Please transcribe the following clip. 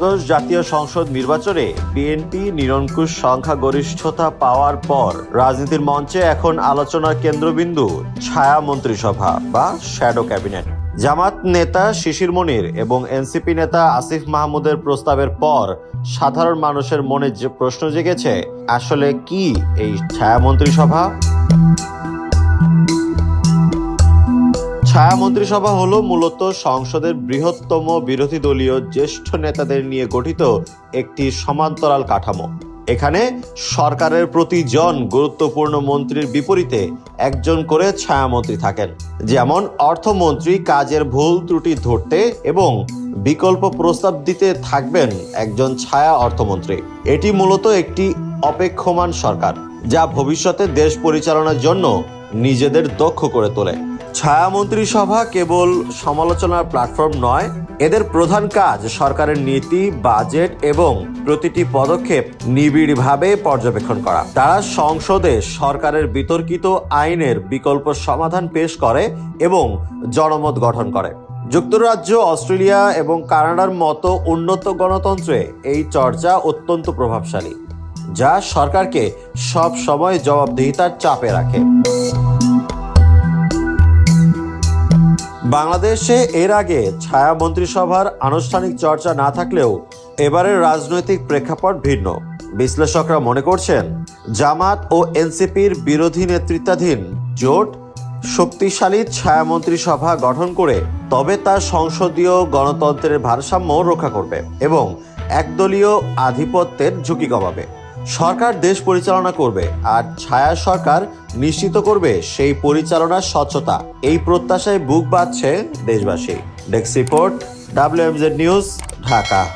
ত্রয়োদশ জাতীয় সংসদ নির্বাচনে বিএনপি নিরঙ্কুশ সংখ্যাগরিষ্ঠতা পাওয়ার পর রাজনীতির মঞ্চে এখন আলোচনার কেন্দ্রবিন্দু ছায়া মন্ত্রিসভা বা শ্যাডো ক্যাবিনেট। জামাত নেতা শিশির মনির এবং এনসিপি নেতা আসিফ মাহমুদের প্রস্তাবের পর সাধারণ মানুষের মনে যে প্রশ্ন জেগেছে, আসলে কি এই ছায়া মন্ত্রিসভা? ছায়া মন্ত্রিসভা হলো মূলত সংসদের বৃহত্তম বিরোধী দলীয় জ্যেষ্ঠ নেতাদের নিয়ে গঠিত একটি সমান্তরাল কাঠামো। এখানে সরকারের প্রতিজন গুরুত্বপূর্ণ মন্ত্রীর বিপরীতে একজন করে ছায়ামন্ত্রী থাকেন। যেমন অর্থমন্ত্রী কাজের ভুল ত্রুটি ধরতে এবং বিকল্প প্রস্তাব দিতে থাকবেন একজন ছায়া অর্থমন্ত্রী। এটি মূলত একটি অপেক্ষমান সরকার, যা ভবিষ্যতে দেশ পরিচালনার জন্য নিজেদের দক্ষ করে তোলে। ছায়া মন্ত্রিসভা কেবল সমালোচনার প্ল্যাটফর্ম নয়, এদের প্রধান কাজ সরকারের নীতি বাজেট এবং প্রতিটি পদক্ষেপ নিবিড়ভাবে পর্যবেক্ষণ করা। তারা সংসদে সরকারের বিতর্কিত আইনের বিকল্প সমাধান পেশ করে এবং জনমত গঠন করে। যুক্তরাজ্য, অস্ট্রেলিয়া এবং কানাডার মতো উন্নত গণতন্ত্রে এই চর্চা অত্যন্ত প্রভাবশালী। যা সরকারকে সব সময় জবাবদিহিতার চাপে রাখে। বাংলাদেশে এর আগে ছায়া মন্ত্রিসভার আনুষ্ঠানিক চর্চা না থাকলেও এবারের রাজনৈতিক প্রেক্ষাপট ভিন্ন। বিশ্লেষকরা মনে করছেন, জামাত ও এনসিপির বিরোধী নেতৃত্বাধীন জোট শক্তিশালী ছায়া মন্ত্রিসভা গঠন করে তবে তা সংসদীয় গণতন্ত্রের ভারসাম্য রক্ষা করবে এবং একদলীয় আধিপত্যের ঝুঁকি কমাবে। সরকার দেশ পরিচালনা করবে আর ছায়া সরকার নিশ্চিত করবে সেই পরিচালনার স্বচ্ছতা। এই প্রত্যাশায় বুক বাঁধছে দেশবাসী। ডেক্স রিপোর্ট ডাব্লিউএমজেড নিউজ ঢাকা।